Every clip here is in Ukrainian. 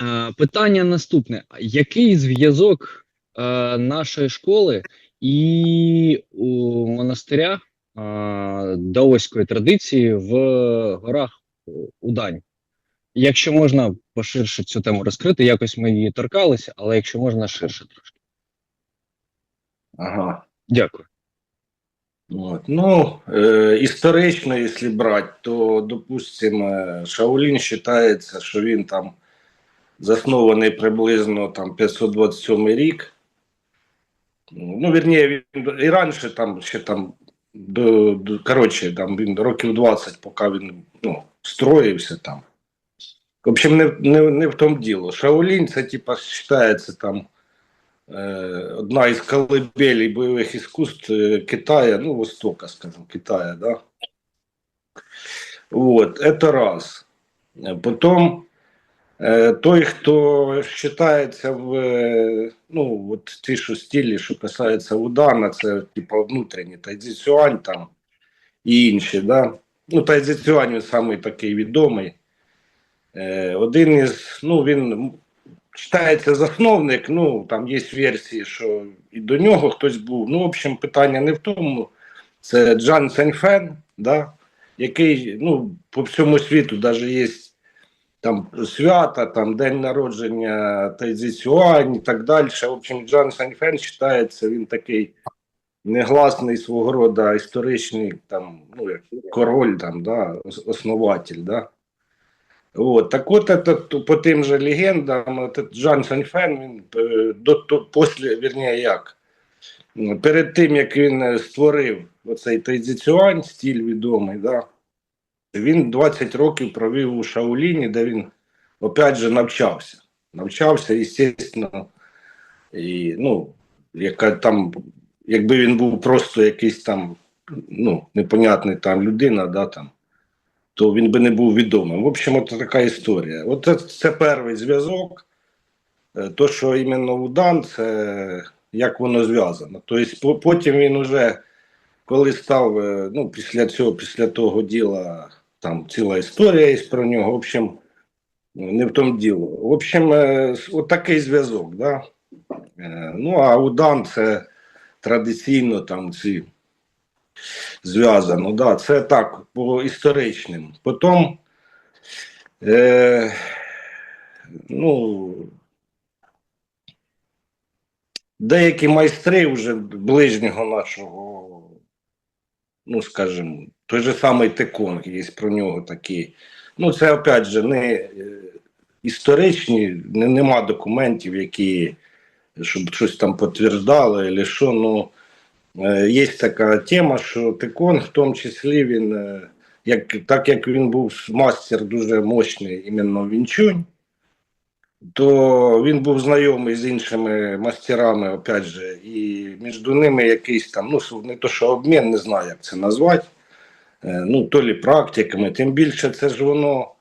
Е, Питання наступне: який зв'язок е, нашої школи і у монастиря е, даоської традиції в горах Удань? Якщо можна поширше цю тему розкрити, якось ми її торкалися, але якщо можна ширше трошки. Ага. Дякую. От. Ну, е, історично, якщо брати, то, допустимо, Шаолінь вважається, що він там заснований приблизно там 527 рік. Ну, вірніше, він і раніше там ще там до, до коротше, там він років 20, поки він ну, строївся там. В общем, не, не, не в тому діло. Шаолінь це типа вважається там е, одна із колыбелей бойових іскусств е, Китая, ну, Востока, скажем, Китая, да. Вот, это раз. Потом той, хто вважається в е, ну, от ті, що стилі, що касається Удана, це типа внутрішній Тайцзісюань там і інші, да. Ну, Тайцзісюань він самий такий відомий. Е, один із, ну, він читається засновник, ну там є версії, що і до нього хтось був. Ну, в общем, питання не в тому. Це Джан Сеньфен, да, який ну, по всьому світу навіть є там свята, там день народження Тайзі Сюань і так далі. В общем, Джан Сеньфен вважається, він такий негласний свого роду історичний там, ну, як король, там, да, основатель. Да. Вот. Так от этот, по тим же легендам, этот Жан Саньфен, він е, до, то, після, вірніше, як, перед тим, як він е, створив оцей тайзіціюань, стиль відомий, да, він 20 років провів у Шаоліні, де він, опять же, навчався. Навчався, звісно, і, ну, яка там, якби він був просто якийсь там, ну, непонятний там людина, да, там, то він би не був відомим. В общем, от така історія. От це, це перший зв'язок. Е, То, що іменно Удан, це як воно зв'язано. Тобто, потім він уже, коли став, е, ну, після цього, після того діла, там ціла історія є про нього. В общем, не в тому діло. В общем, е, от такий зв'язок. Да? Е, Ну, а Удан це традиційно там ці зв'язано. Да, це так, по історичним. Потім, е, ну, деякі майстри вже ближнього нашого, ну, скажімо, той же самий Теконг, є про нього такі. Ну, це опять же не е, історичні, не, нема документів, які щоб щось там підтверджали, або що, ну. Е, Є така тема, що Текон, в тому числі, він, е, як, так як він був мастер дуже мощний іменно Вінчунь, то він був знайомий з іншими мастерами, опять же, і між ними якийсь там, ну, не то, що обмін, не знаю, як це назвати, е, ну, то лі практиками, тим більше це ж воно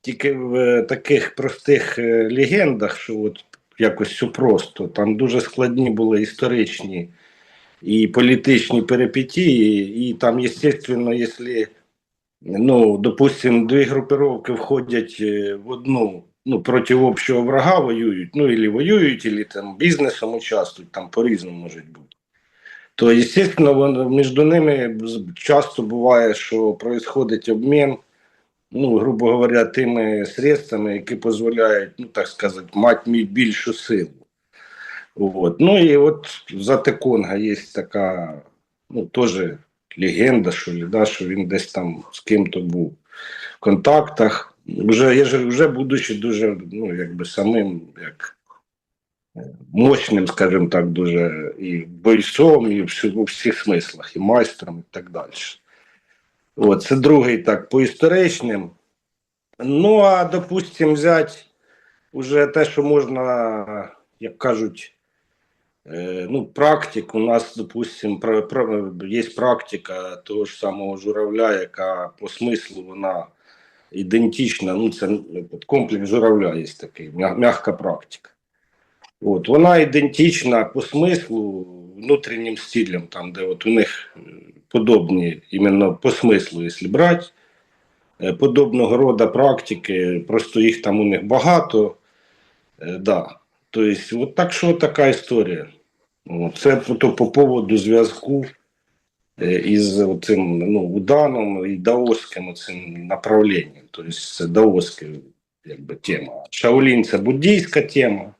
тільки в е, таких простих е, легендах, що от якось все просто, там дуже складні були історичні и політичні перипетії, і там, естественно, если, ну, допустим, дві групировки входять в одну, ну, проти общого врага воюють, ну, или воюють, или там бізнесом участвують, там по-різному може бути. То, естественно, між ними часто буває, що происходить обмін, ну, грубо говоря, тими средствами, які дозволяють, ну, так сказати, мати більшу силу. Вот. Ну и вот за Теконга є така, ну, теж легенда, що, да, що він десь там з ким-то був в контактах. Вже, я ж- вже будучи дуже, ну, якби самим, як е, мощним, скажімо так, дуже і бойцом, і всю- у всіх смислах, і майстром, і так далі. От, це другий так, по історичним. Ну, а допустим, взяти уже те, що можна, як кажуть, Е, Ну, практик у нас, допустим, про, про, є практика того ж самого журавля, яка по смислу вона ідентична. Ну, це комплекс журавля є такий, м'яка практика. От, вона ідентична по смислу внутрішнім стилям, там, де от у них е, подобні, іменно по смислу, якщо брати, е, подобного роду практики, просто їх там у них багато. Е, да. Тобто, от так що така історія. Це по, поводу зв'язку із цим ну, Уданом і даосським цим направленням. Тобто це даосська якби, тема. Шаолін це буддійська тема,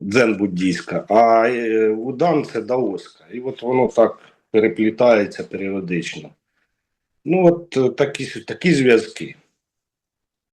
дзен буддійська, а е, Удан це Даоска. І от воно так переплітається періодично. Ну, от е, такі, такі зв'язки.